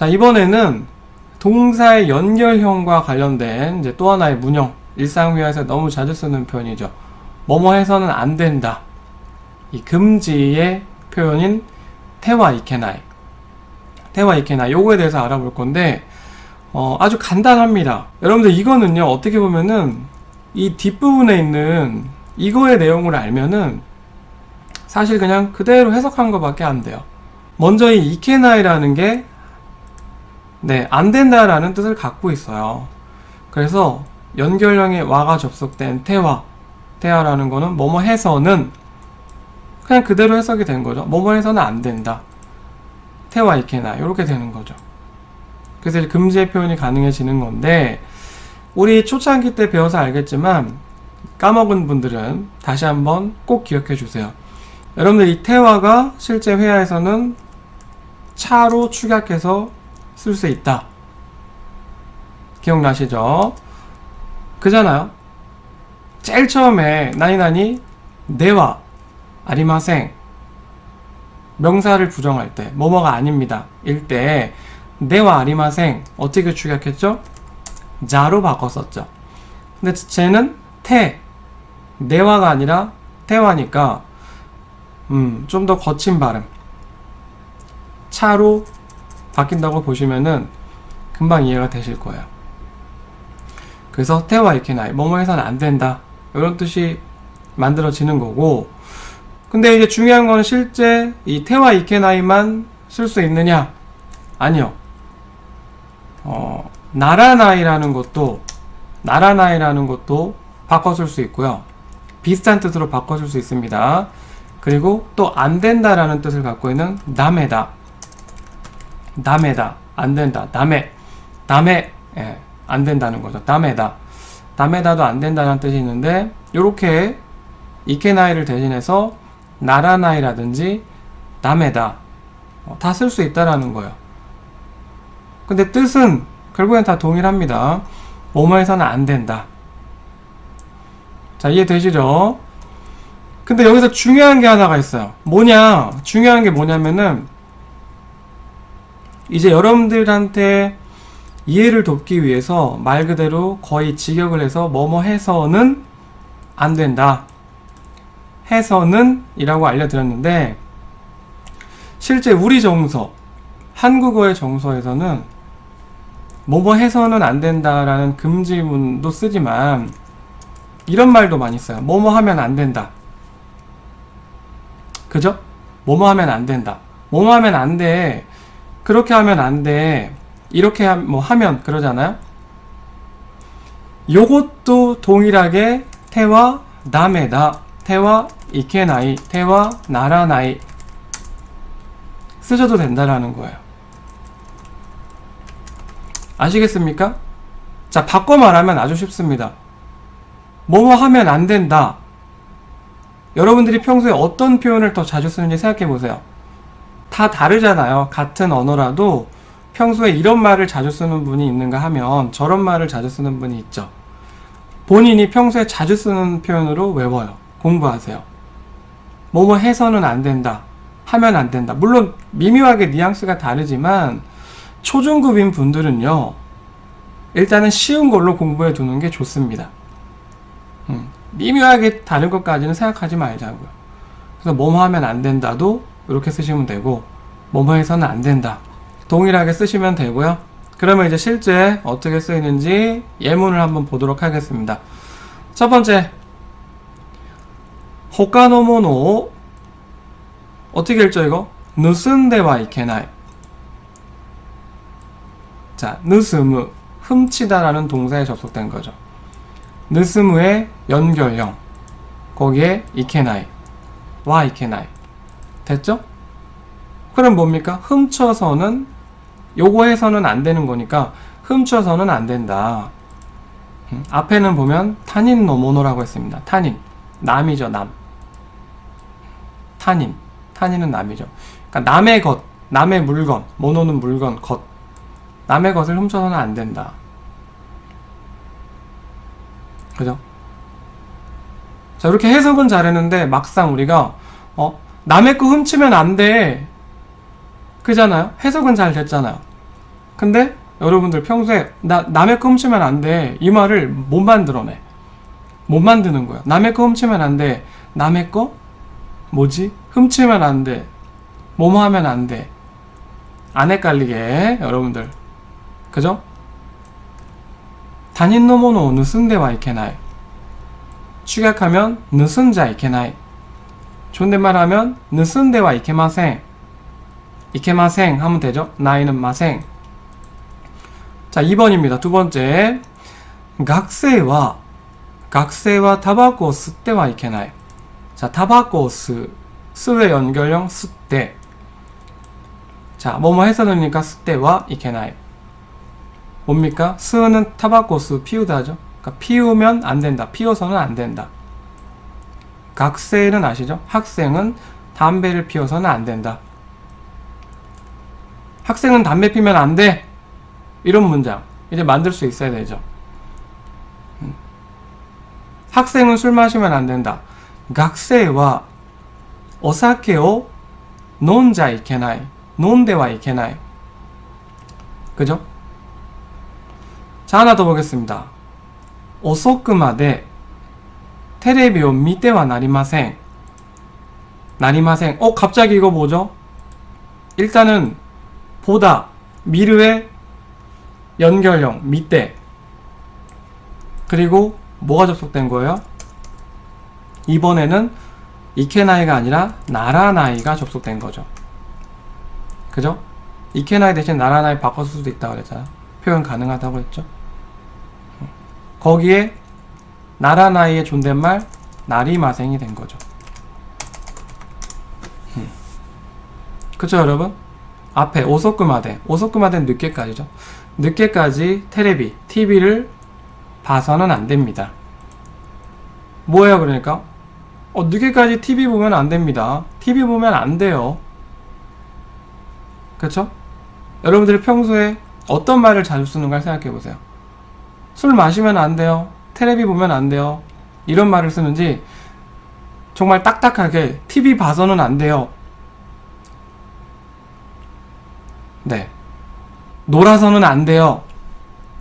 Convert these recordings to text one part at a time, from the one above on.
자, 이번에는 동사의 연결형과 관련된 이제 또 하나의 문형, 일상회화에서 너무 자주 쓰는 표현이죠. 뭐뭐 해서는 안 된다. 이 금지의 표현인 태와 이케나이. 태와 이케나이. 요거에 대해서 알아볼 건데, 어, 아주 간단합니다. 여러분들 이거는요, 어떻게 보면은 이 뒷부분에 있는 이거의 내용을 알면은 사실 그냥 그대로 해석한 것밖에 안 돼요. 먼저 이 이케나이라는 게 네, 안 된다라는 뜻을 갖고 있어요. 그래서 연결형에 와가 접속된 태화, 태화라는 거는 뭐뭐 해서는 그냥 그대로 해석이 된 거죠. 뭐뭐 해서는 안 된다. 태화 이케나 이렇게 되는 거죠. 그래서 금지의 표현이 가능해지는 건데 우리 초창기 때 배워서 알겠지만 까먹은 분들은 다시 한번 꼭 기억해 주세요. 여러분들 이 태화가 실제 회화에서는 차로 축약해서 쓸 수 있다. 기억나시죠? 그잖아요. 제일 처음에 나니나니 네와 아리마생 명사를 부정할 때 뭐뭐가 아닙니다. 일 때 네와 아리마생 어떻게 축약했죠? 자로 바꿨었죠. 근데 쟤는 태 네와가 아니라 태와니까 음, 좀 더 거친 발음 차로 바뀐다고 보시면은 금방 이해가 되실 거예요. 그래서 태와 이케나이 뭐뭐 해서는 안 된다. 이런 뜻이 만들어지는 거고. 근데 이제 중요한 건 실제 이 태와 이케나이만 쓸 수 있느냐? 아니요. 어 나라나이라는 것도 나라나이라는 것도 바꿔 쓸 수 있고요. 비슷한 뜻으로 바꿔 쓸 수 있습니다. 그리고 또 안 된다라는 뜻을 갖고 있는 남해다 남해다 안 된다. 남해 남해 예, 안 된다는 거죠. 남해다. 남해다도 안 된다는 뜻이 있는데 요렇게 이케나이를 대신해서 나라나이라든지 남해다 어, 다쓸 수 있다라는 거예요. 근데 뜻은 결국엔 다 동일합니다. 뭐뭐해서는 안 된다. 자 이해되시죠? 근데 여기서 중요한 게 하나가 있어요. 뭐냐? 중요한 게 뭐냐면은 이제 여러분들한테 이해를 돕기 위해서 말 그대로 거의 직역을 해서 뭐뭐 해서는 안 된다. 해서는 이라고 알려드렸는데 실제 우리 정서, 한국어의 정서에서는 뭐뭐 해서는 안 된다라는 금지문도 쓰지만 이런 말도 많이 써요. 뭐뭐 하면 안 된다. 그죠? 뭐뭐 하면 안 된다. 뭐뭐 하면 안 돼. 그렇게 하면 안 돼. 이렇게 하, 뭐 하면 그러잖아요. 요것도 동일하게 태와 남에다, 태와 이케나이, 태와 나라나이 쓰셔도 된다라는 거예요. 아시겠습니까? 자, 바꿔 말하면 아주 쉽습니다. 뭐뭐 하면 안 된다. 여러분들이 평소에 어떤 표현을 더 자주 쓰는지 생각해 보세요. 다 다르잖아요. 같은 언어라도 평소에 이런 말을 자주 쓰는 분이 있는가 하면 저런 말을 자주 쓰는 분이 있죠. 본인이 평소에 자주 쓰는 표현으로 외워요. 공부하세요. 뭐뭐 해서는 안 된다. 하면 안 된다. 물론 미묘하게 뉘앙스가 다르지만 초중급인 분들은요. 일단은 쉬운 걸로 공부해 두는 게 좋습니다. 음, 미묘하게 다른 것까지는 생각하지 말자고요. 그래서 뭐뭐 하면 안 된다도 이렇게 쓰시면 되고 뭐뭐 해서는 안 된다. 동일하게 쓰시면 되고요. 그러면 이제 실제 어떻게 쓰이는지 예문을 한번 보도록 하겠습니다. 첫 번째, 호카노모노 어떻게 읽죠 이거? 누슨데와 이케나이. 자, 느스무 훔치다라는 동사에 접속된 거죠. 느스무의 연결형 거기에 이케나이 와 이케나이 됐죠? 그럼 뭡니까? 훔쳐서는 요거 해서는 안 되는 거니까 훔쳐서는 안 된다. 음, 앞에는 보면 타닌 노모노라고 했습니다. 타닌 남이죠 남. 타닌 타닌은 남이죠. 그러니까 남의 것, 남의 물건, 모노는 물건, 것. 남의 것을 훔쳐서는 안 된다. 그죠? 자 이렇게 해석은 잘했는데 막상 우리가 어 남의 거 훔치면 안 돼. 그잖아요. 해석은 잘 됐잖아요. 근데 여러분들 평소에 나 남의 거 훔치면 안 돼. 이 말을 못 만들어내. 못 만드는 거야. 남의 거 훔치면 안 돼. 남의 거 뭐지? 훔치면 안 돼. 뭐뭐 하면 안 돼. 안 헷갈리게 여러분들. 그죠? 단인 노모노 누슨데와 이케나이. 축약하면 누슨자 이케나이. 존댓말 하면 느슨데와 이케마생. 이케마생 하면 되죠? 나이는 마생. 자 2번입니다. 두 번째. 각세와 각세와 타바코 스때와 이케나이. 자 타바코 스 스의 연결형 스때 자 뭐뭐 해서 되니까? 스때와 이케나이. 뭡니까? 스는 타바코스 피우다죠? 그러니까 피우면 안 된다. 피워서는 안 된다. 각세는 아시죠? 학생은 담배를 피워서는 안 된다. 학생은 담배 피면 안 돼. 이런 문장 이제 만들 수 있어야 되죠. 음. 학생은 술 마시면 안 된다. 각세와 오사케오 논자 이케나이 논데와 이케나이 그죠? 자 하나 더 보겠습니다. 오소크마데 テレビを見てはなりません。なりません. 어, 갑자기 이거 뭐죠? 일단은 보다 미르의 연결형 밑대 그리고 뭐가 접속된 거예요? 이번에는 이케나이가 아니라 나라나이가 접속된 거죠. 그죠? 이케나이 대신 나라나이 바꿨을 수도 있다고 그랬잖아. 표현 가능하다고 했죠. 거기에 나라나이의 존댓말 나리마생이 된 거죠. 음. 그쵸 여러분? 앞에 오소크마데 오소크마데는 늦게까지죠. 늦게까지 테레비, TV를 봐서는 안 됩니다. 뭐예요 그러니까? 어, 늦게까지 TV 보면 안 됩니다. TV 보면 안 돼요. 그쵸? 여러분들이 평소에 어떤 말을 자주 쓰는가 생각해 보세요. 술 마시면 안 돼요. 테레비 보면 안 돼요. 이런 말을 쓰는지 정말 딱딱하게 TV 봐서는 안 돼요. 네. 놀아서는 안 돼요.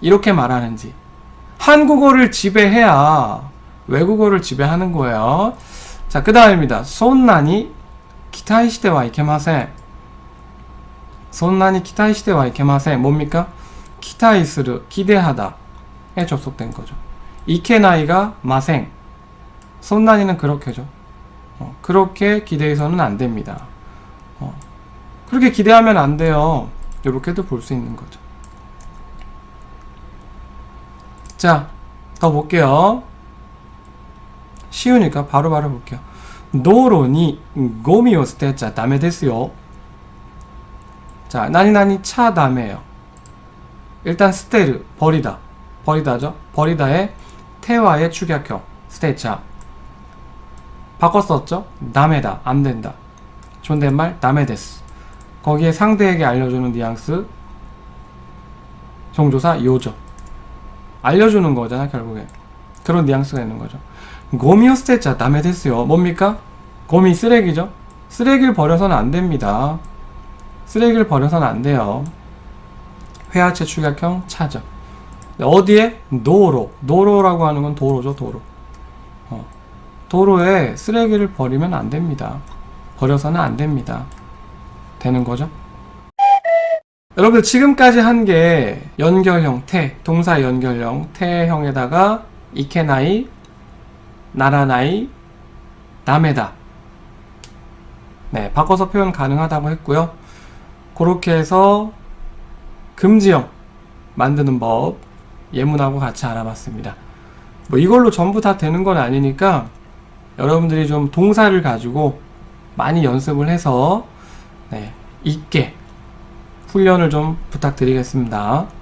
이렇게 말하는지. 한국어를 지배해야 외국어를 지배하는 거예요. 자, 그 다음입니다. 손난이 기타이시대와 이케마센. 손난이 기타이시대와 이케마센. 뭡니까? 기타이스르, 기대하다에 접속된 거죠. 이케나이가 마생 손난이는 그렇게죠. 어, 그렇게 기대해서는 안 됩니다. 어, 그렇게 기대하면 안 돼요. 이렇게도 볼 수 있는 거죠. 자, 더 볼게요. 쉬우니까 바로바로 바로 볼게요. 노론이 고미오 스테짜 다메 데스요. 자, 나니나니 차 다메요. 일단 스테르 버리다. 버리다죠. 버리다에 스테와의 축약형 스테차. 바꿨었죠? 남에다. 안된다. 존댓말? 남에데스 거기에 상대에게 알려주는 뉘앙스. 정조사? 요죠. 알려주는 거잖아 결국에 그런 뉘앙스가 있는 거죠. 고미오 스테차. 남에데스요. 뭡니까? 고미 쓰레기죠? 쓰레기를 버려서는 안 됩니다. 쓰레기를 버려서는 안 돼요. 회화체 축약형 차죠. 어디에? 도로. 도로라고 하는 건 도로죠, 도로. 어. 도로에 쓰레기를 버리면 안 됩니다. 버려서는 안 됩니다. 되는 거죠? 여러분 지금까지 한 게 연결형 태, 동사 연결형 태형에다가 이케나이, 나라나이, 남에다. 네, 바꿔서 표현 가능하다고 했고요. 그렇게 해서 금지형 만드는 법 예문하고 같이 알아봤습니다. 뭐 이걸로 전부 다 되는 건 아니니까 여러분들이 좀 동사를 가지고 많이 연습을 해서 네, 있게 훈련을 좀 부탁드리겠습니다.